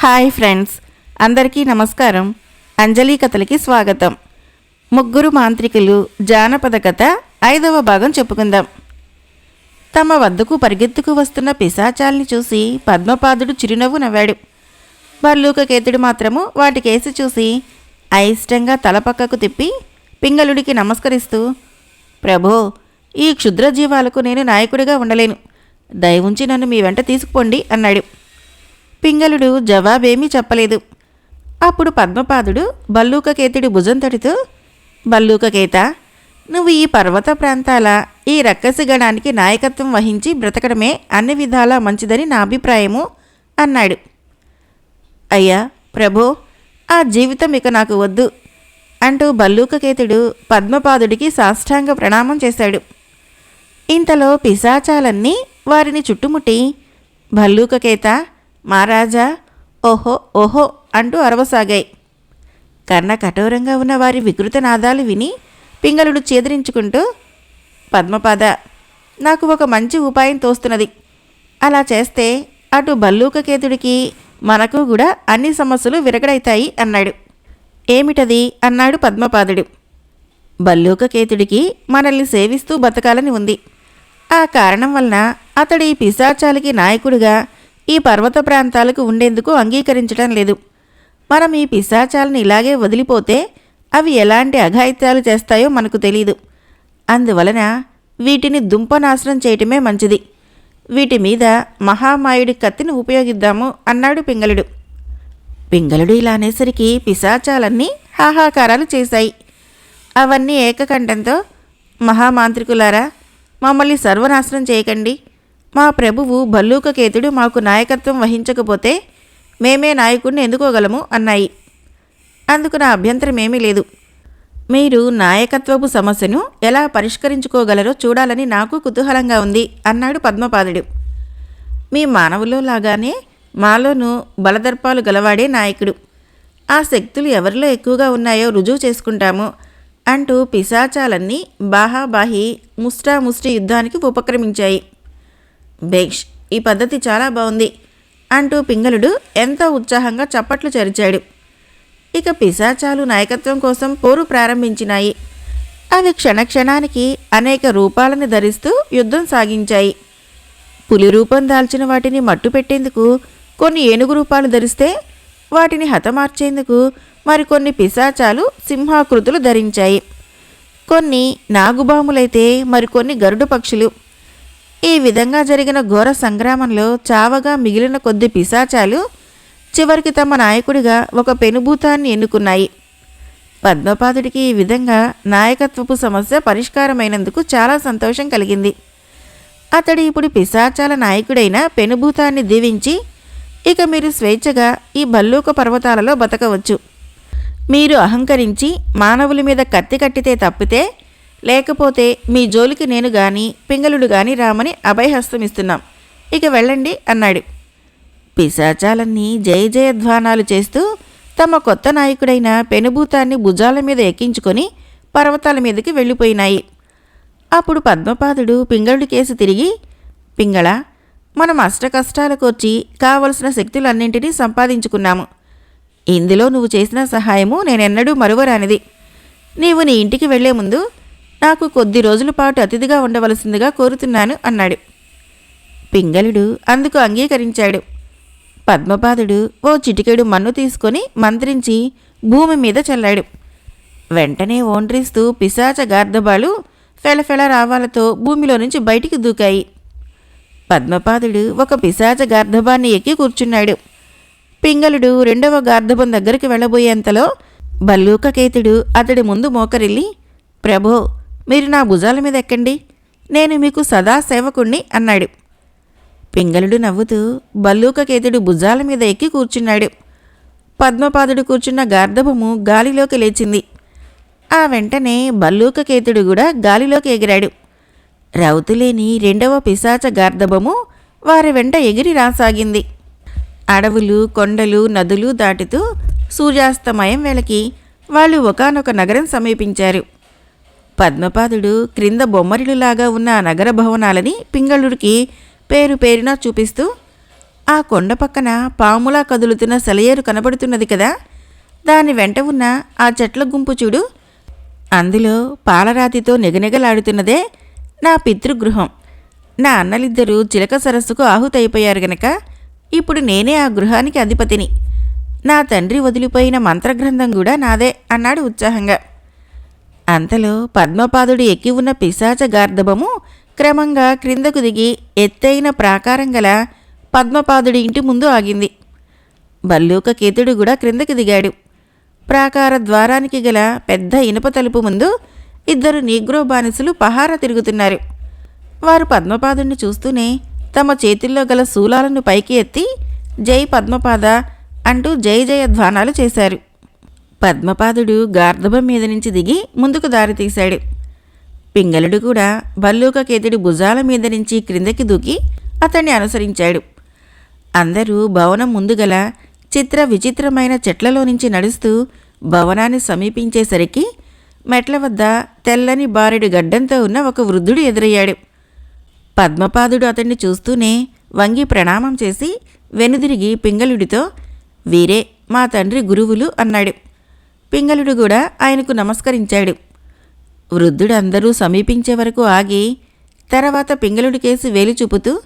Hi friends అందరికీ నమస్కారం. అంజలి కథలకి స్వాగతం. ముగ్గురు మాంత్రికులు జానపద కథ ఐదవ భాగం చెప్పుకుందాం. తమ వద్దకు పరిగెత్తుకు వస్తున్న పిశాచాల్ని చూసి పద్మపాదుడు చిరునవ్వు నవ్వాడు. భల్లూకకేతుడు మాత్రము వాటికేసి చూసి అయిష్టంగా తలపక్కకు తిప్పి పింగళుడికి నమస్కరిస్తూ ప్రభో ఈ క్షుద్ర జీవాలకు నేను నాయకుడిగా ఉండలేను. దయవుంచి నన్ను మీ వెంట తీసుకుపోండి అన్నాడు. పింగళుడు జవాబేమీ చెప్పలేదు. అప్పుడు పద్మపాదుడు బల్లూకకేతుడి భుజం తడుతూ బల్లూకకేత నువ్వు ఈ పర్వత ప్రాంతాల ఈ రక్కసి గణానికి నాయకత్వం వహించి బ్రతకడమే అన్ని విధాలా మంచిదని నా అభిప్రాయము అన్నాడు. అయ్యా ప్రభో ఆ జీవితం ఇక నాకు వద్దు అంటూ బల్లూకకేతుడు పద్మపాదుడికి సాష్టాంగ ప్రణామం చేశాడు. ఇంతలో పిశాచాలన్నీ వారిని చుట్టుముట్టి భల్లూకకేత మహారాజా ఓహో ఓహో అంటూ అరవసాగాయి. కర్ణ కఠోరంగా ఉన్న వారి వికృత నాదాలు విని పింగళుడు చేదరించుకుంటూ పద్మపాద నాకు ఒక మంచి ఉపాయం తోస్తున్నది. అలా చేస్తే అటు బల్లూకకేతుడికి మనకు కూడా అన్ని సమస్యలు విరగడైతాయి అన్నాడు. ఏమిటది? అన్నాడు పద్మపాదుడు. బల్లూకకేతుడికి మనల్ని సేవిస్తూ బతకాలని ఉంది. ఆ కారణం వలన అతడి పిశాచాలకి నాయకుడిగా ఈ పర్వత ప్రాంతాలకు ఉండేందుకు అంగీకరించడం లేదు. మనం ఈ పిశాచాలను ఇలాగే వదిలిపోతే అవి ఎలాంటి అఘాయిత్యాలు చేస్తాయో మనకు తెలియదు అందువలన వీటిని దుంపనాశనం చేయటమే మంచిది. వీటి మీద మహామాయుడి కత్తిని ఉపయోగిద్దాము అన్నాడు పింగళుడు. పింగళుడు ఇలా అనేసరికి పిశాచాలన్నీ హాహాకారాలు చేశాయి. అవన్నీ ఏకకంఠంతో మహామాంత్రికులారా మమ్మల్ని సర్వనాశనం చేయకండి. మా ప్రభువు భల్లూకకేతుడు మాకు నాయకత్వం వహించకపోతే మేమే నాయకుడిని ఎందుకోగలము అన్నాయి. అందుకు నా అభ్యంతరం ఏమీ లేదు. మీరు నాయకత్వపు సమస్యను ఎలా పరిష్కరించుకోగలరో చూడాలని నాకు కుతూహలంగా ఉంది అన్నాడు పద్మపాదుడు. మీ మానవులో లాగానే మాలోనూ బలదర్పాలు గలవాడే నాయకుడు. ఆ శక్తులు ఎవరిలో ఎక్కువగా ఉన్నాయో రుజువు చేసుకుంటాము అంటూ పిశాచాలన్నీ బాహాబాహి ముష్టాముష్టి యుద్ధానికి ఉపక్రమించాయి. బేష్ ఈ పద్ధతి చాలా బాగుంది అంటూ పింగళుడు ఎంతో ఉత్సాహంగా చప్పట్లు చరిచాడు. ఇక పిశాచాలు నాయకత్వం కోసం పోరు ప్రారంభించినాయి. అవి క్షణక్షణానికి అనేక రూపాలను ధరిస్తూ యుద్ధం సాగించాయి. పులి రూపం దాల్చిన వాటిని మట్టు పెట్టేందుకు కొన్ని ఏనుగు రూపాలు ధరిస్తే వాటిని హతమార్చేందుకు మరికొన్ని పిశాచాలు సింహాకృతులు ధరించాయి. కొన్ని నాగుబాములైతే మరికొన్ని గరుడు పక్షులు. ఈ విధంగా జరిగిన ఘోర సంగ్రామంలో చావగా మిగిలిన కొద్ది పిశాచాలు చివరికి తమ నాయకుడిగా ఒక పెనుభూతాన్ని ఎన్నుకున్నాయి. పద్మపాదుడికి ఈ విధంగా నాయకత్వపు సమస్య పరిష్కారమైనందుకు చాలా సంతోషం కలిగింది. అతడు ఇప్పుడు పిశాచాల నాయకుడైన పెనుభూతాన్ని దీవించి ఇక మీరు స్వేచ్ఛగా ఈ భల్లూక పర్వతాలలో బతకవచ్చు. మీరు అహంకరించి మానవుల మీద కత్తి కట్టితే తప్పితే లేకపోతే మీ జోలికి నేను గాని పింగళుడు గాని రామని అభయహస్తమిస్తున్నాం ఇక వెళ్ళండి అన్నాడు. పిశాచాలన్నీ జయ జయధ్వానాలు చేస్తూ తమ కొత్త నాయకుడైన పెనుభూతాన్ని భుజాల మీద ఎక్కించుకొని పర్వతాల మీదకి వెళ్ళిపోయినాయి. అప్పుడు పద్మపాదుడు పింగళుడి కేసు తిరిగి పింగళ మనం అష్ట కష్టాలకొచ్చి కావలసిన శక్తులన్నింటినీ సంపాదించుకున్నాము. ఇందులో నువ్వు చేసిన సహాయము నేనెన్నడూ మరువరానిది. నీవు నీ ఇంటికి వెళ్ళే ముందు నాకు కొద్ది రోజుల పాటు అతిథిగా ఉండవలసిందిగా కోరుతున్నాను అన్నాడు. పింగళుడు అందుకు అంగీకరించాడు. పద్మపాదుడు ఓ చిటికెడు మన్ను తీసుకొని మంత్రించి భూమి మీద చల్లాడు. వెంటనే ఓండ్రిస్తూ పిశాచ గార్ధబాలు ఫెలఫెల రావాలతో భూమిలో నుంచి బయటికి దూకాయి. పద్మపాదుడు ఒక పిశాచ గార్ధబాన్ని ఎక్కి కూర్చున్నాడు. పింగళుడు రెండవ గార్ధబం దగ్గరికి వెళ్ళబోయేంతలో బల్లూకకేతుడు అతడి ముందు మోకరిల్లి ప్రభో మీరు నా భుజాల మీద ఎక్కండి. నేను మీకు సదా సేవకుణ్ణి అన్నాడు. పింగళుడు నవ్వుతూ బల్లూకకేతుడు భుజాల మీద ఎక్కి కూర్చున్నాడు. పద్మపాదుడు కూర్చున్న గార్ధబము గాలిలోకి లేచింది. ఆ వెంటనే బల్లూకకేతుడు కూడా గాలిలోకి ఎగిరాడు. రౌతులేని రెండవ పిశాచ గార్ధబము వారి వెంట ఎగిరి రాసాగింది. అడవులు కొండలు నదులు దాటుతూ సూర్యాస్తమయం వేళకి వాళ్ళు ఒకానొక నగరం సమీపించారు. పద్మపాదుడు క్రింద బొమ్మరిలులాగా ఉన్న ఆ నగర భవనాలని పింగళుడికి పేరు పేరున చూపిస్తూ ఆ కొండ పక్కన పాములా కదులుతున్న సెలయేరు కనబడుతున్నది కదా దాని వెంట ఉన్న ఆ చెట్ల గుంపు చూడు. అందులో పాలరాతితో నిగనిగలాడుతున్నదే నా పితృగృహం. నా అన్నలిద్దరూ చిలక సరస్సుకు ఆహుతైపోయారు గనక ఇప్పుడు నేనే ఆ గృహానికి అధిపతిని. నా తండ్రి వదిలిపోయిన మంత్రగ్రంథం కూడా నాదే అన్నాడు ఉత్సాహంగా. అంతలో పద్మపాదుడు ఎక్కి ఉన్న పిశాచ గార్ధబము క్రమంగా క్రిందకు దిగి ఎత్తైన ప్రాకారం గల పద్మపాదుడి ఇంటి ముందు ఆగింది. బల్లూక కేతుడు కూడా క్రిందకి దిగాడు. ప్రాకార ద్వారానికి గల పెద్ద ఇనుప తలుపు ముందు ఇద్దరు నీగ్రో బానిసలు పహార తిరుగుతున్నారు. వారు పద్మపాదుడిని చూస్తూనే తమ చేతుల్లో గల శూలాలను పైకి ఎత్తి జై పద్మపాద అంటూ జై జయ ధ్వానాలు చేశారు. పద్మపాదుడు గార్ధబం మీద నుంచి దిగి ముందుకు దారి తీశాడు. పింగళుడు కూడా భల్లూకకేతుడి భుజాల మీద నుంచి క్రిందకి దూకి అతన్ని అనుసరించాడు. అందరూ భవనం ముందుగల చిత్ర విచిత్రమైన చెట్లలో నుంచి నడుస్తూ భవనాన్ని సమీపించేసరికి మెట్ల వద్ద తెల్లని బారెడు గడ్డంతో ఉన్న ఒక వృద్ధుడు ఎదురయ్యాడు. పద్మపాదుడు అతన్ని చూస్తూనే వంగి ప్రణామం చేసి వెనుదిరిగి పింగళుడితో వీరే మా తండ్రి గురువులు అన్నాడు. పింగళుడు కూడా ఆయనకు నమస్కరించాడు. వృద్ధుడు అందరూ సమీపించే వరకు ఆగి తర్వాత పింగళుడికేసి వేలు చూపుతూ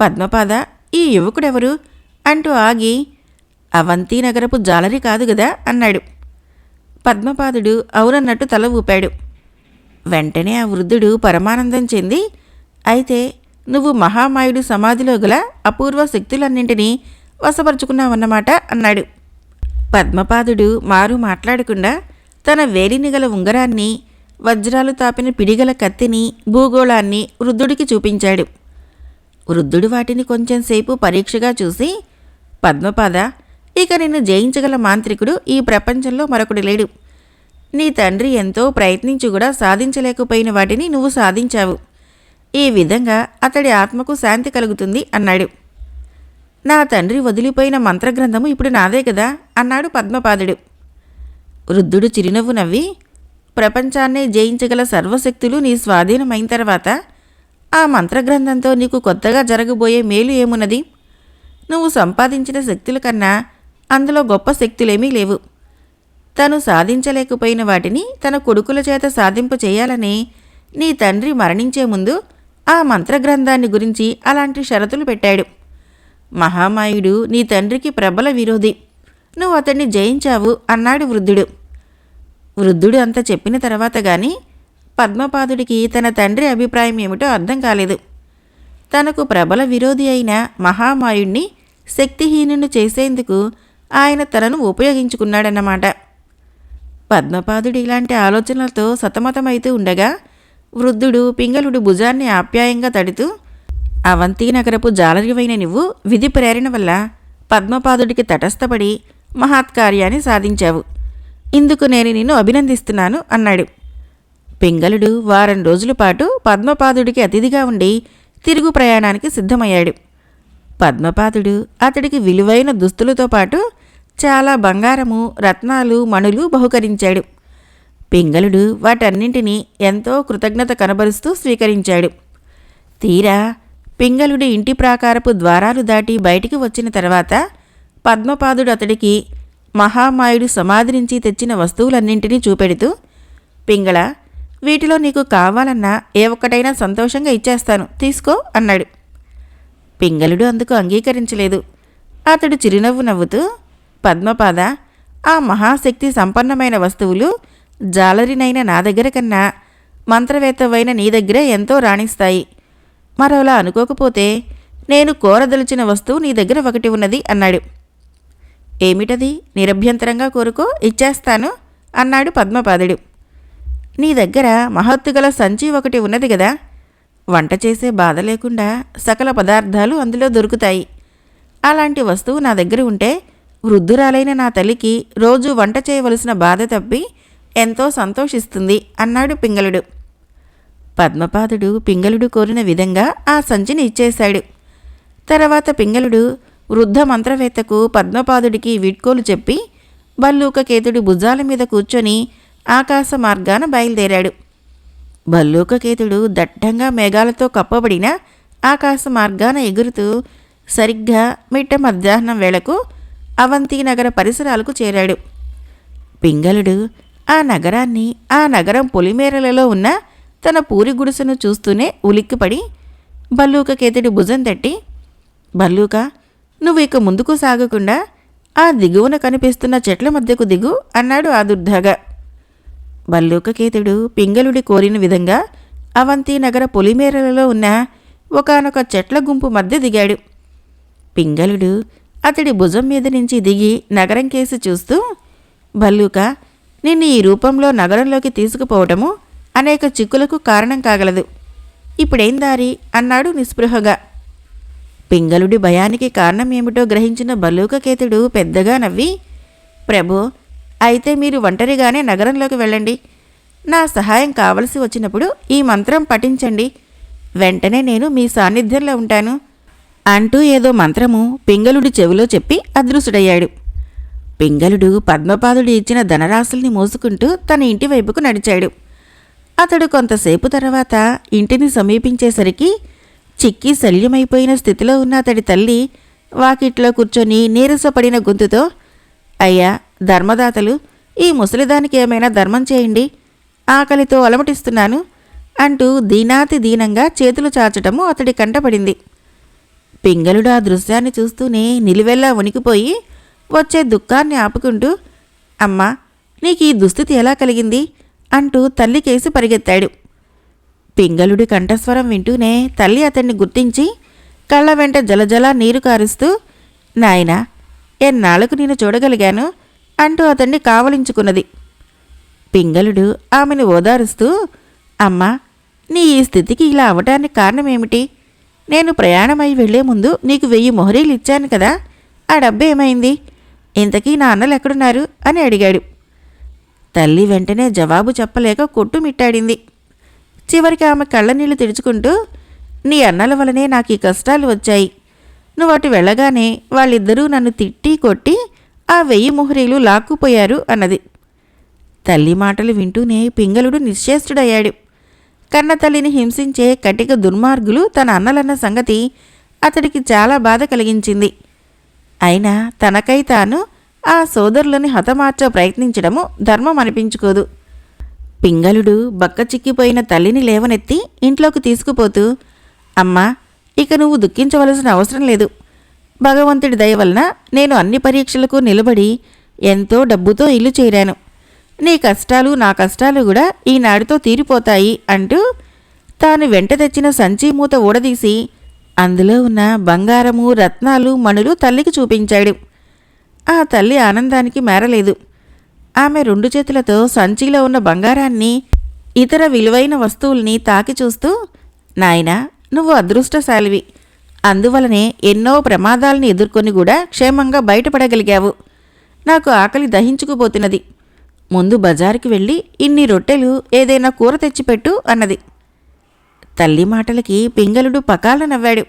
పద్మపాద ఈ యువకుడెవరు? అంటూ ఆగి అవంతి నగరపు జాలరి కాదు గదా? అన్నాడు. పద్మపాదుడు అవునన్నట్టు తల ఊపాడు. వెంటనే ఆ వృద్ధుడు పరమానందం చెంది అయితే నువ్వు మహామాయుడు సమాధిలో గల అపూర్వ శక్తులన్నింటినీ వశపరుచుకున్నావన్నమాట అన్నాడు. పద్మపాదుడు మారు మాట్లాడకుండా తన వేలిని గల ఉంగరాన్ని వజ్రాలు తాపిన పిడిగల కత్తిని భూగోళాన్ని వృద్ధుడికి చూపించాడు. వృద్ధుడు వాటిని కొంచెంసేపు పరీక్షగా చూసి పద్మపాద ఇక నిన్ను జయించగల మాంత్రికుడు ఈ ప్రపంచంలో మరొకడు లేడు. నీ తండ్రి ఎంతో ప్రయత్నించి కూడా సాధించలేకపోయిన వాటిని నువ్వు సాధించావు. ఈ విధంగా అతడి ఆత్మకు శాంతి కలుగుతుంది అన్నాడు. నా తండ్రి వదిలిపోయిన మంత్రగ్రంథము ఇప్పుడు నాదే కదా అన్నాడు పద్మపాదుడు. వృద్ధుడు చిరునవ్వు నవ్వి ప్రపంచాన్నే జయించగల సర్వశక్తులు నీ స్వాధీనమైన తర్వాత ఆ మంత్రగ్రంథంతో నీకు కొత్తగా జరగబోయే మేలు ఏమున్నది? నువ్వు సంపాదించిన శక్తుల కన్నా అందులో గొప్ప శక్తులేమీ లేవు. తను సాధించలేకపోయిన వాటిని తన కొడుకుల చేత సాధింపు చేయాలని నీ తండ్రి మరణించే ముందు ఆ మంత్రగ్రంథాన్ని గురించి అలాంటి షరతులు పెట్టాడు. మహామాయుడు నీ తండ్రికి ప్రబల విరోధి. నువ్వు అతన్ని జయించావు అన్నాడు వృద్ధుడు. వృద్ధుడు అంత చెప్పిన తర్వాత గాని పద్మపాదుడికి తన తండ్రి అభిప్రాయం ఏమిటో అర్థం కాలేదు. తనకు ప్రబల విరోధి అయిన మహామాయుణ్ణి శక్తిహీనుని చేసేందుకు ఆయన తనను ఉపయోగించుకున్నాడన్నమాట. పద్మపాదుడు ఇలాంటి ఆలోచనలతో సతమతమైతూ ఉండగా వృద్ధుడు పింగళుడు భుజాన్ని ఆప్యాయంగా తడుతూ అవంతి నగరపు జాలరివైన నువ్వు విధి ప్రేరణ వల్ల పద్మపాదుడికి తటస్థపడి మహాత్కార్యాన్ని సాధించావు. ఇందుకు నేను నిన్ను అభినందిస్తున్నాను అన్నాడు. పింగళుడు వారం రోజుల పాటు పద్మపాదుడికి అతిథిగా ఉండి తిరుగు ప్రయాణానికి సిద్ధమయ్యాడు. పద్మపాదుడు అతడికి విలువైన దుస్తులతో పాటు చాలా బంగారము రత్నాలు మణులు బహుకరించాడు. పింగళుడు వాటన్నింటినీ ఎంతో కృతజ్ఞత కనబరుస్తూ స్వీకరించాడు. తీరా పింగళుడి ఇంటి ప్రాకారపు ద్వారాలు దాటి బయటికి వచ్చిన తర్వాత పద్మపాదుడు అతడికి మహామాయుడు సమాధి నుంచి తెచ్చిన వస్తువులన్నింటినీ చూపెడుతూ పింగళ వీటిలో నీకు కావాలన్నా ఏ ఒక్కటైనా సంతోషంగా ఇచ్చేస్తాను. తీసుకో అన్నాడు. పింగళుడు అందుకు అంగీకరించలేదు. అతడు చిరునవ్వు నవ్వుతూ పద్మపాద ఆ మహాశక్తి సంపన్నమైన వస్తువులు జాలరినైన నా దగ్గర కన్నా మంత్రవేత్తవైన నీ దగ్గర ఎంతో రాణిస్తాయి. మరోలా అనుకోకపోతే నేను కోరదలిచిన వస్తువు నీ దగ్గర ఒకటి ఉన్నది అన్నాడు. ఏమిటది? నిరభ్యంతరంగా కోరుకో ఇచ్చేస్తాను అన్నాడు పద్మపాదుడు. నీ దగ్గర మహత్తుగల సంచి ఒకటి ఉన్నది కదా వంట చేసే బాధ లేకుండా సకల పదార్థాలు అందులో దొరుకుతాయి. అలాంటి వస్తువు నా దగ్గర ఉంటే వృద్ధురాలైన నా తల్లికి రోజు వంట చేయవలసిన బాధ తప్పి ఎంతో సంతోషిస్తుంది అన్నాడు పింగళుడు. పద్మపాదుడు పింగళుడు కోరిన విధంగా ఆ సంచిని ఇచ్చేశాడు. తర్వాత పింగళుడు వృద్ధ మంత్రవేత్తకు పద్మపాదుడికి వీడ్కోలు చెప్పి బల్లూకకేతుడి భుజాల మీద కూర్చొని ఆకాశ మార్గాన బయలుదేరాడు. భల్లూకకేతుడు దట్టంగా మేఘాలతో కప్పబడిన ఆకాశ మార్గాన ఎగురుతూ సరిగ్గా మిట్ట మధ్యాహ్నం వేళకు అవంతి నగర పరిసరాలకు చేరాడు. పింగళుడు ఆ నగరాన్ని ఆ నగరం పొలిమేరలలో ఉన్న తన పూరి గుడిసెను చూస్తూనే ఉలిక్కిపడి బల్లూక కేతడి భుజం తట్టి బల్లూక నువ్వు ఇక ముందుకు సాగకుండా ఆ దిగువన కనిపిస్తున్న చెట్ల మధ్యకు దిగు అన్నాడు ఆదుర్దాగా. బల్లూకకేతుడు పింగళుడి కోరిన విధంగా అవంతి నగర పొలిమేరలలో ఉన్న ఒకానొక చెట్ల గుంపు మధ్య దిగాడు. పింగళుడు అతడి భుజం మీద నుంచి దిగి నగరం కేసి చూస్తూ భల్లూక నిన్ను ఈ రూపంలో నగరంలోకి తీసుకుపోవటము అనేక చిక్కులకు కారణం కాగలదు. ఇప్పుడేం దారి? అన్నాడు నిస్పృహగా. పింగళుడి భయానికి కారణం ఏమిటో గ్రహించిన బలూకకేతుడు పెద్దగా నవ్వి ప్రభు అయితే మీరు ఒంటరిగానే నగరంలోకి వెళ్ళండి. నా సహాయం కావలసి వచ్చినప్పుడు ఈ మంత్రం పఠించండి. వెంటనే నేను మీ సాన్నిధ్యంలో ఉంటాను. అంటూ ఏదో మంత్రము పింగళుడి చెవిలో చెప్పి అదృశ్యుడయ్యాడు. పింగళుడు పద్మపాదుడు ఇచ్చిన ధనరాశుల్ని మోసుకుంటూ తన ఇంటి వైపుకు నడిచాడు. అతడు కొంతసేపు తర్వాత ఇంటిని సమీపించేసరికి చిక్కి శల్యమైపోయిన స్థితిలో ఉన్న అతడి తల్లి వాకిట్లో కూర్చొని నీరసపడిన గొంతుతో అయ్యా ధర్మదాతలు ఈ ముసలిదానికి ఏమైనా ధర్మం చేయండి. ఆకలితో అలమటిస్తున్నాను అంటూ దీనాతి దీనంగా చేతులు చాచటము అతడి కంటపడింది. పింగళుడు ఆ దృశ్యాన్ని చూస్తూనే నిలువెల్లా వణికిపోయి వచ్చే దుఃఖాన్ని ఆపుకుంటూ అమ్మా నీకు ఈ దుస్థితి ఎలా కలిగింది? అంటూ తల్లికేసి పరిగెత్తాడు. పింగళుడి కంఠస్వరం వింటూనే తల్లి అతన్ని గుర్తించి కళ్ళ వెంట జలజల నీరు కారుస్తూ నాయనా ఎన్నాళ్ళకు నేను చూడగలిగాను? అంటూ అతన్ని కావలించుకున్నది. పింగళుడు ఆమెను ఓదారుస్తూ అమ్మా నీ ఈ స్థితికి ఇలా అవటానికి కారణమేమిటి? నేను ప్రయాణమై వెళ్ళే ముందు నీకు వెయ్యి మొహరీలు ఇచ్చాను కదా ఆ డబ్బు ఏమైంది? ఇంతకీ నా అన్నలు ఎక్కడున్నారు? అని అడిగాడు. తల్లి వెంటనే జవాబు చెప్పలేక కొట్టుమిట్టాడింది చివరికి ఆమె కళ్ళనీళ్ళు తెరుచుకుంటూ నీ అన్నల వలనే నాకు ఈ కష్టాలు వచ్చాయి. నువ్వు అటు వెళ్ళగానే వాళ్ళిద్దరూ నన్ను తిట్టి కొట్టి ఆ వెయ్యి మొహరీలు లాక్కుపోయారు అన్నది. తల్లి మాటలు వింటూనే పింగళుడు నిశ్చేష్టుడయ్యాడు. కన్న తల్లిని హింసించే కటిక దుర్మార్గులు తన అన్నలన్న సంగతి అతడికి చాలా బాధ కలిగించింది. అయినా తనకై తాను ఆ సోదరులని హతమార్చ ప్రయత్నించడము ధర్మం అనిపించుకోదు. పింగళుడు బక్క చిక్కిపోయిన తల్లిని లేవనెత్తి ఇంట్లోకి తీసుకుపోతూ అమ్మా ఇక నువ్వు దుఃఖించవలసిన అవసరం లేదు. భగవంతుడి దయ వలన నేను అన్ని పరీక్షలకు నిలబడి ఎంతో డబ్బుతో ఇల్లు చేరాను. నీ కష్టాలు నా కష్టాలు కూడా ఈనాడుతో తీరిపోతాయి అంటూ తాను వెంట తెచ్చిన సంచి మూత ఊడదీసి అందులో ఉన్న బంగారము రత్నాలు మణులు తల్లికి చూపించాడు. ఆ తల్లి ఆనందానికి మేరలేదు. ఆమె రెండు చేతులతో సంచిలో ఉన్న బంగారాన్ని ఇతర విలువైన వస్తువుల్ని తాకి చూస్తూ నాయనా నువ్వు అదృష్టశాలివి. అందువలనే ఎన్నో ప్రమాదాలను ఎదుర్కొని కూడా క్షేమంగా బయటపడగలిగావు. నాకు ఆకలి దహించుకుపోతున్నది. ముందు బజారుకి వెళ్ళి ఇన్ని రొట్టెలు ఏదైనా కూర తెచ్చిపెట్టు అన్నది. తల్లి మాటలకి పింగళుడు పకాల నవ్వాడు.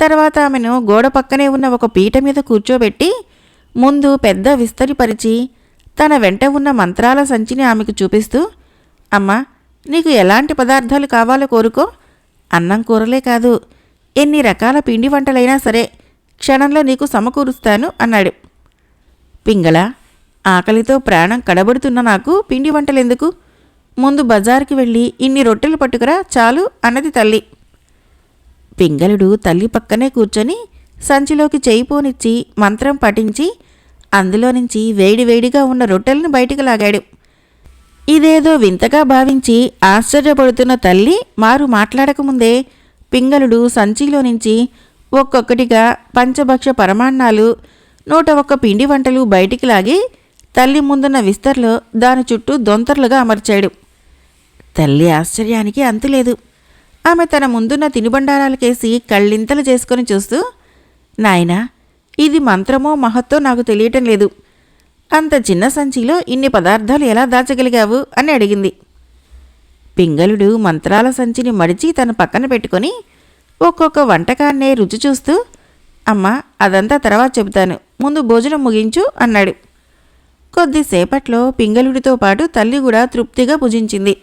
తర్వాత ఆమెను గోడ పక్కనే ఉన్న ఒక పీట మీద కూర్చోబెట్టి ముందు పెద్ద విస్తరిపరిచి తన వెంట ఉన్న మంత్రాల సంచిని ఆమెకు చూపిస్తూ అమ్మా నీకు ఎలాంటి పదార్థాలు కావాలో కోరుకో. అన్నం కూరలే కాదు. ఎన్ని రకాల పిండి వంటలైనా సరే క్షణంలో నీకు సమకూరుస్తాను అన్నాడు. పింగళ ఆకలితో ప్రాణం కడబడుతున్న నాకు పిండి వంటలెందుకు? ముందు బజారుకి వెళ్ళి ఇన్ని రొట్టెలు పట్టుకురా చాలు అన్నది తల్లి. పింగళుడు తల్లి పక్కనే కూర్చొని సంచిలోకి చేయి పోనిచ్చి మంత్రం పఠించి అందులో నుంచి వేడివేడిగా ఉన్న రొట్టెలను బయటికి లాగాడు. ఇదేదో వింతగా భావించి ఆశ్చర్యపడుతున్న తల్లి మారు మాట్లాడకముందే పింగళుడు సంచిలో నుంచి ఒక్కొక్కటిగా పంచభక్ష పరమాన్నాలు నూట ఒక్క పిండి వంటలు బయటికి లాగి తల్లి ముందున్న విస్తర్లో దాని చుట్టూ దొంతర్లుగా అమర్చాడు. తల్లి ఆశ్చర్యానికి అంతులేదు. ఆమె తన ముందున్న తినుబండారాలకేసి కళ్ళింతలు చేసుకొని చూస్తూ నాయనా ఇది మంత్రమో మహత్తో నాకు తెలియటం లేదు. అంత చిన్న సంచిలో ఇన్ని పదార్థాలు ఎలా దాచగలిగావు? అని అడిగింది. పింగళుడు మంత్రాల సంచిని మడిచి తన పక్కన పెట్టుకొని ఒక్కొక్క వంటకాన్నే రుచి చూస్తూ అమ్మా అదంతా తర్వాత చెబుతాను. ముందు భోజనం ముగించు అన్నాడు. కొద్దిసేపట్లో పింగళుడితో పాటు తల్లి కూడా తృప్తిగా భుజించింది.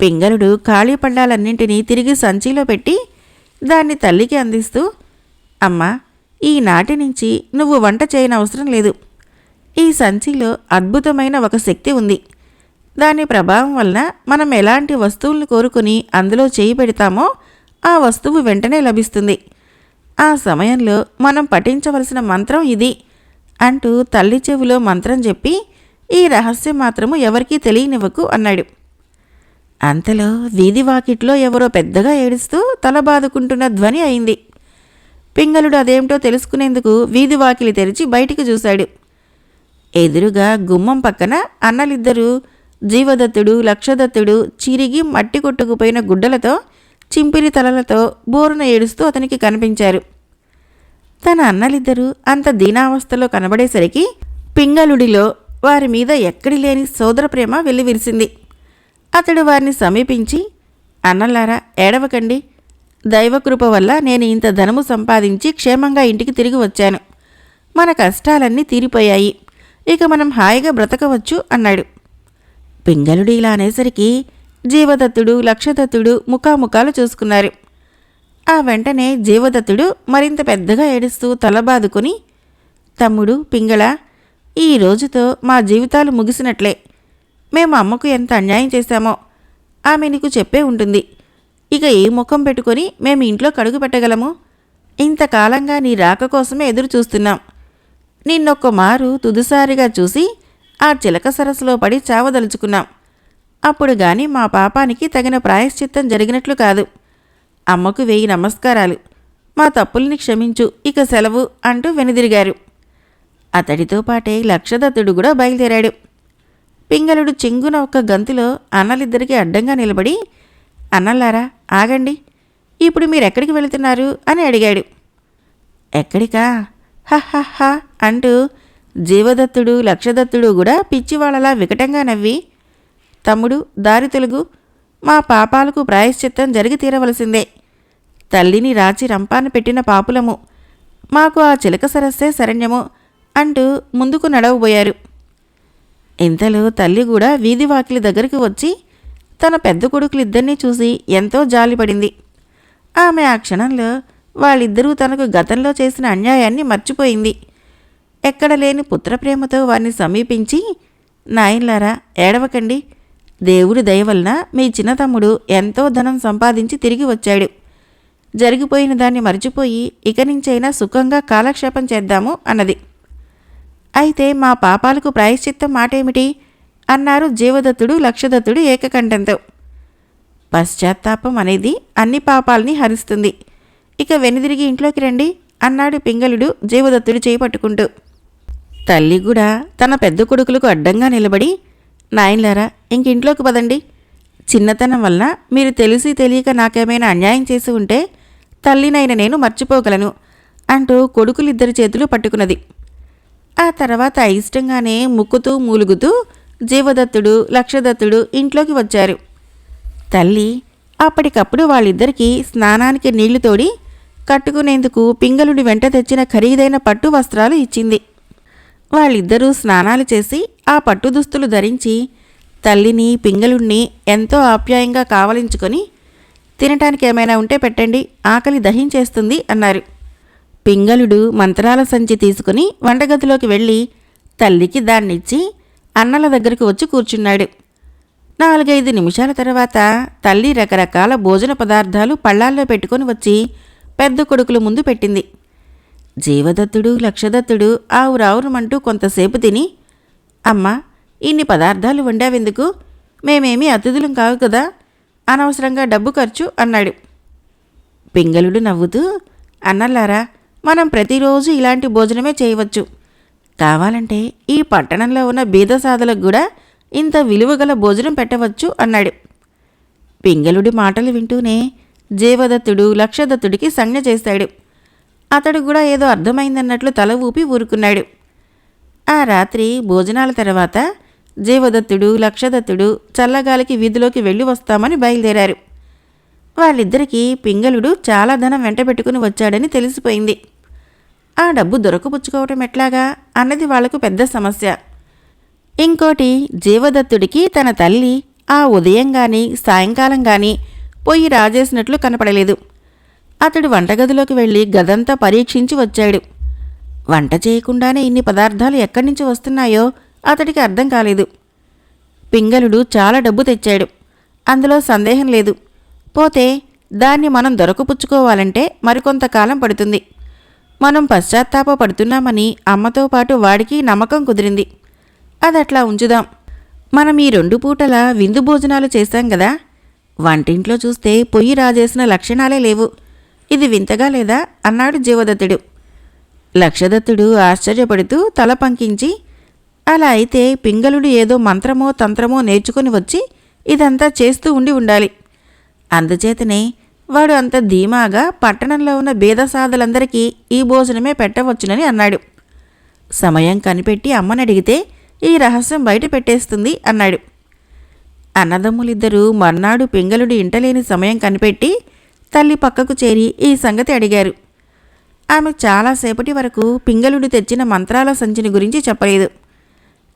పింగళుడు ఖాళీ పళ్ళాలన్నింటినీ తిరిగి సంచిలో పెట్టి దాన్ని తల్లికి అందిస్తూ అమ్మా ఈనాటి నుంచి నువ్వు వంట చేయనవసరం లేదు. ఈ సంచిలో అద్భుతమైన ఒక శక్తి ఉంది. దాని ప్రభావం వలన మనం ఎలాంటి వస్తువులను కోరుకుని అందులో చేయి పెడతామో ఆ వస్తువు వెంటనే లభిస్తుంది. ఆ సమయంలో మనం పఠించవలసిన మంత్రం ఇది అంటూ తల్లి చెవిలో మంత్రం చెప్పి ఈ రహస్యం మాత్రము ఎవరికీ తెలియనివ్వకు అన్నాడు. అంతలో వీధి వాకిట్లో ఎవరో పెద్దగా ఏడుస్తూ తల బాదుకుంటున్న ధ్వని అయింది. పింగళుడు అదేమిటో తెలుసుకునేందుకు వీధి వాకిలి తెరిచి బయటికి చూశాడు. ఎదురుగా గుమ్మం పక్కన అన్నలిద్దరూ జీవదత్తుడు లక్షదత్తుడు చిరిగి మట్టి కొట్టుకుపోయిన గుడ్డలతో చింపిరి తలలతో బోరున ఏడుస్తూ అతనికి కనిపించారు. తన అన్నలిద్దరూ అంత దీనావస్థలో కనబడేసరికి పింగళుడిలో వారి మీద ఎక్కడి లేని సోదర ప్రేమ వెల్లివిరిసింది. అతడు వారిని సమీపించి అన్నలారా ఏడవకండి. దైవకృప వల్ల నేను ఇంత ధనము సంపాదించి క్షేమంగా ఇంటికి తిరిగి వచ్చాను. మన కష్టాలన్నీ తీరిపోయాయి. ఇక మనం హాయిగా బ్రతకవచ్చు అన్నాడు. పింగళుడు ఇలా అనేసరికి జీవదత్తుడు లక్షదత్తుడు ముఖాముఖాలు చూసుకున్నారు. ఆ వెంటనే జీవదత్తుడు మరింత పెద్దగా ఏడుస్తూ తలబాదుకుని తమ్ముడు పింగళ ఈ రోజుతో మా జీవితాలు ముగిసినట్లే. మేము అమ్మకు ఎంత అన్యాయం చేశామో ఆమె నీకు చెప్పే ఉంటుంది. ఇక ఏ ముఖం పెట్టుకొని మేము ఇంట్లో కడుగు పెట్టగలము? ఇంతకాలంగా నీ రాక కోసమే ఎదురు చూస్తున్నాం. నిన్నొక్క మారు తుదిసారిగా చూసి ఆ చిలక సరస్సులో పడి చావదలుచుకున్నాం. అప్పుడు గాని మా పాపానికి తగిన ప్రాయశ్చిత్తం జరిగినట్లు కాదు. అమ్మకు వెయ్యి నమస్కారాలు. మా తప్పుల్ని క్షమించు ఇక సెలవు అంటూ వెనుదిరిగారు. అతడితో పాటే లక్షదత్తుడు కూడా బయలుదేరాడు. పింగళుడు చెంగున ఒక గంతులో అన్నలిద్దరికీ అడ్డంగా నిలబడి అన్నలారా ఆగండి. ఇప్పుడు మీరు ఎక్కడికి వెళుతున్నారు అని అడిగాడు. ఎక్కడికా? హహహ అంటూ జీవదత్తుడు లక్షదత్తుడు కూడా పిచ్చివాళ్ళలా వికటంగా నవ్వి తమ్ముడు దారి తెలుగు మా పాపాలకు ప్రాయశ్చిత్తం జరిగి తీరవలసిందే. తల్లిని రాచి రంపాన పెట్టిన పాపులము మాకు ఆ చిలక సరస్సే శరణ్యము అంటూ ముందుకు నడవబోయారు. ఇంతలో తల్లి కూడా వీధి వాకిలి దగ్గరికి వచ్చి తన పెద్ద కొడుకులిద్దరినీ చూసి ఎంతో జాలిపడింది. ఆమె ఆ క్షణంలో వాళ్ళిద్దరూ తనకు గతంలో చేసిన అన్యాయాన్ని మర్చిపోయింది. ఎక్కడ లేని పుత్రప్రేమతో వారిని సమీపించి నాయన్లారా ఏడవకండి. దేవుడి దయ వలన మీ చిన్న తమ్ముడు ఎంతో ధనం సంపాదించి తిరిగి వచ్చాడు. జరిగిపోయిన దాన్ని మర్చిపోయి ఇక నుంచైనా సుఖంగా కాలక్షేపం చేద్దాము అన్నది. అయితే మా పాపాలకు ప్రాయశ్చిత్తం మాటేమిటి? అన్నారు జీవదత్తుడు లక్షదత్తుడు ఏకకంఠంతో. పశ్చాత్తాపం అనేది అన్ని పాపాల్ని హరిస్తుంది. ఇక వెనుదిరిగి ఇంట్లోకి రండి అన్నాడు పింగళుడు జీవదత్తుడు చేపట్టుకుంటూ తల్లి కూడా తన పెద్ద కొడుకులకు అడ్డంగా నిలబడి నాయన్లారా ఇంకింట్లోకి పదండి. చిన్నతనం వలన మీరు తెలిసి తెలియక నాకేమైనా అన్యాయం చేసి ఉంటే తల్లినైన నేను మర్చిపోగలను అంటూ కొడుకులిద్దరి చేతులు పట్టుకున్నది. ఆ తర్వాత అయిష్టంగానే ముక్కుతూ మూలుగుతూ జీవదత్తుడు లక్షదత్తుడు ఇంట్లోకి వచ్చారు. తల్లి అప్పటికప్పుడు వాళ్ళిద్దరికీ స్నానానికి నీళ్ళు తోడి కట్టుకునేందుకు పింగళుడి వెంట తెచ్చిన ఖరీదైన పట్టు వస్త్రాలు ఇచ్చింది. వాళ్ళిద్దరూ స్నానాలు చేసి ఆ పట్టు దుస్తులు ధరించి తల్లిని పింగళుణ్ణి ఎంతో ఆప్యాయంగా కావలించుకొని తినటానికి ఏమైనా ఉంటే పెట్టండి ఆకలి దహించేస్తుంది అన్నారు. పింగళుడు మంత్రాల సంచి తీసుకుని వంటగదిలోకి వెళ్ళి తల్లికి దాన్నిచ్చి అన్నల దగ్గరకు వచ్చి కూర్చున్నాడు. నాలుగైదు నిమిషాల తర్వాత తల్లి రకరకాల భోజన పదార్థాలు పళ్ళాల్లో పెట్టుకొని వచ్చి పెద్ద కొడుకుల ముందు పెట్టింది. జీవదత్తుడు లక్షదత్తుడు ఆవురావురమంటూ కొంతసేపు తిని అమ్మా ఇన్ని పదార్థాలు వండావెందుకు? మేమేమీ అతిథులం కావు కదా అనవసరంగా డబ్బు ఖర్చు అన్నాడు. పింగళుడు నవ్వుతూ అన్నల్లారా మనం ప్రతిరోజు ఇలాంటి భోజనమే చేయవచ్చు. కావాలంటే ఈ పట్టణంలో ఉన్న బీదసాదులకు కూడా ఇంత విలువగల భోజనం పెట్టవచ్చు అన్నాడు. పింగళుడి మాటలు వింటూనే జీవదత్తుడు లక్షదత్తుడికి సంజ్ఞ చేశాడు. అతడు కూడా ఏదో అర్థమైందన్నట్లు తల ఊపి ఊరుకున్నాడు. ఆ రాత్రి భోజనాల తర్వాత జీవదత్తుడు లక్షదత్తుడు చల్లగాలికి వీధిలోకి వెళ్ళి వస్తామని బయలుదేరారు. వాళ్ళిద్దరికీ పింగళుడు చాలా ధనం వెంటబెట్టుకుని వచ్చాడని తెలిసిపోయింది. ఆ డబ్బు దొరకపుచ్చుకోవటం ఎట్లాగా? అన్నది వాళ్ళకు పెద్ద సమస్య. ఇంకోటి జీవదత్తుడికి తన తల్లి ఆ ఉదయం గాని సాయంకాలం గాని పొయ్యి రాజేసినట్లు కనపడలేదు. అతడు వంటగదిలోకి వెళ్ళి గదంతా పరీక్షించి వచ్చాడు. వంట చేయకుండానే ఇన్ని పదార్థాలు ఎక్కడి నుంచి వస్తున్నాయో అతడికి అర్థం కాలేదు. పింగళుడు చాలా డబ్బు తెచ్చాడు. అందులో సందేహం లేదు. పోతే దాన్ని మనం దొరకపుచ్చుకోవాలంటే మరికొంతకాలం పడుతుంది. మనం పశ్చాత్తాప పడుతున్నామని అమ్మతో పాటు వాడికి నమ్మకం కుదిరింది. అదట్లా ఉంచుదాం. మనం ఈ రెండు పూటల విందు భోజనాలు చేస్తాం కదా వంటింట్లో చూస్తే పొయ్యి రాజేసిన లక్షణాలే లేవు. ఇది వింతగా లేదా? అన్నాడు జీవదత్తుడు. లక్షదత్తుడు ఆశ్చర్యపడుతూ తల పంకించి అలా అయితే పింగళుడు ఏదో మంత్రమో తంత్రమో నేర్చుకుని వచ్చి ఇదంతా చేస్తూ ఉండి ఉండాలి. అందుచేతనే వాడు అంత ధీమాగా పట్టణంలో ఉన్న బీదసాదులందరికీ ఈ భోజనమే పెట్టవచ్చునని అన్నాడు. సమయం కనిపెట్టి అమ్మని అడిగితే ఈ రహస్యం బయట పెట్టేస్తుంది అన్నాడు. అన్నదమ్ములిద్దరూ మర్నాడు పింగళుడి ఇంటలేని సమయం కనిపెట్టి తల్లి పక్కకు చేరి ఈ సంగతి అడిగారు. ఆమె చాలాసేపటి వరకు పింగళుడు తెచ్చిన మంత్రాల సంచిని గురించి చెప్పలేదు.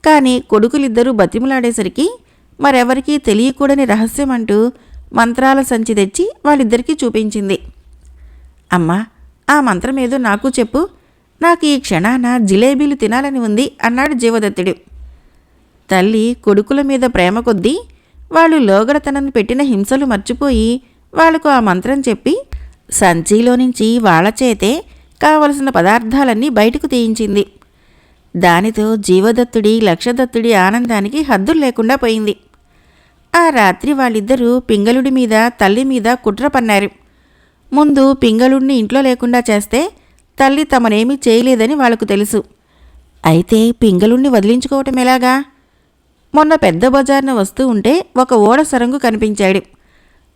కానీ కొడుకులిద్దరూ బతిములాడేసరికి మరెవరికీ తెలియకూడని రహస్యం అంటూ మంత్రాల సంచి తెచ్చి వాళ్ళిద్దరికీ చూపించింది. అమ్మా ఆ మంత్రం ఏదో నాకు చెప్పు. నాకు ఈ క్షణాన జిలేబీలు తినాలని ఉంది అన్నాడు జీవదత్తుడు. తల్లి కొడుకుల మీద ప్రేమ కొద్దీ వాళ్ళు లోగడతనను పెట్టిన హింసలు మర్చిపోయి వాళ్ళకు ఆ మంత్రం చెప్పి సంచిలో నుంచి వాళ్ళ చేతే కావలసిన పదార్థాలన్నీ బయటకు తీయించింది. దానితో జీవదత్తుడి లక్షదత్తుడి ఆనందానికి హద్దులు లేకుండా పోయింది. ఆ రాత్రి వాళ్ళిద్దరూ పింగళుడి మీద తల్లి మీద కుట్ర పన్నారు. ముందు పింగళుడిని ఇంట్లో లేకుండా చేస్తే తల్లి తమనేమీ చేయలేదని వాళ్ళకు తెలుసు. అయితే పింగళుణ్ణి వదిలించుకోవటం ఎలాగా? మొన్న పెద్ద బజార్న వస్తూ ఉంటే ఒక ఓడ సరంగు కనిపించాడు.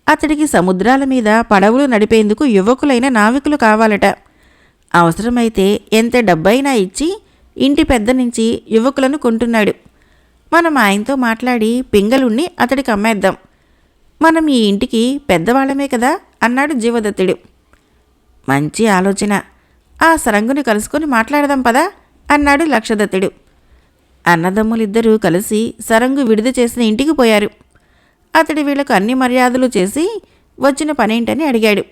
అతడికి సముద్రాల మీద పడవలు నడిపేందుకు యువకులైన నావికులు కావాలట. అవసరమైతే ఎంత డబ్బైనా ఇచ్చి ఇంటి పెద్ద నుంచి యువకులను కొంటున్నాడు. మనం ఆయనతో మాట్లాడి పింగళుణ్ణి అతడికి అమ్మేద్దాం. మనం ఈ ఇంటికి పెద్దవాళ్ళమే కదా అన్నాడు జీవదత్తుడు. మంచి ఆలోచన. ఆ సరంగుని కలుసుకొని మాట్లాడదాం పదా అన్నాడు లక్షదత్తుడు. అన్నదమ్ములిద్దరూ కలిసి సరంగు విడుదల చేసిన ఇంటికి పోయారు. అతడి వీళ్ళకు అన్ని మర్యాదలు చేసి వచ్చిన పనేంటని అడిగాడు.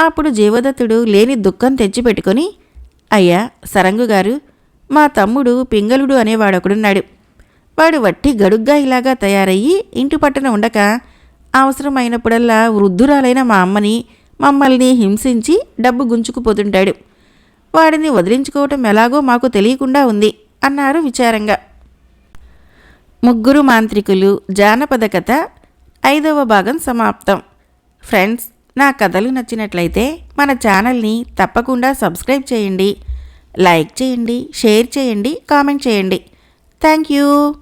అప్పుడు జీవదత్తుడు లేని దుఃఖం తెచ్చిపెట్టుకొని అయ్యా సరంగు గారు మా తమ్ముడు పింగళుడు అనేవాడొకడున్నాడు. వాడు వట్టి గడుగ్గా ఇలాగా తయారయ్యి ఇంటి పట్టున ఉండక అవసరమైనప్పుడల్లా వృద్ధురాలైన మా అమ్మని మమ్మల్ని హింసించి డబ్బు గుంజుకుపోతుంటాడు. వాడిని వదిలించుకోవటం ఎలాగో మాకు తెలియకుండా ఉంది అన్నారు విచారంగా. ముగ్గురు మాంత్రికులు జానపద కథ ఐదవ భాగం సమాప్తం. ఫ్రెండ్స్ నా కథలు నచ్చినట్లయితే మన ఛానల్ని తప్పకుండా సబ్స్క్రైబ్ చేయండి. లైక్ చేయండి షేర్ చేయండి కామెంట్ చేయండి. Thank you.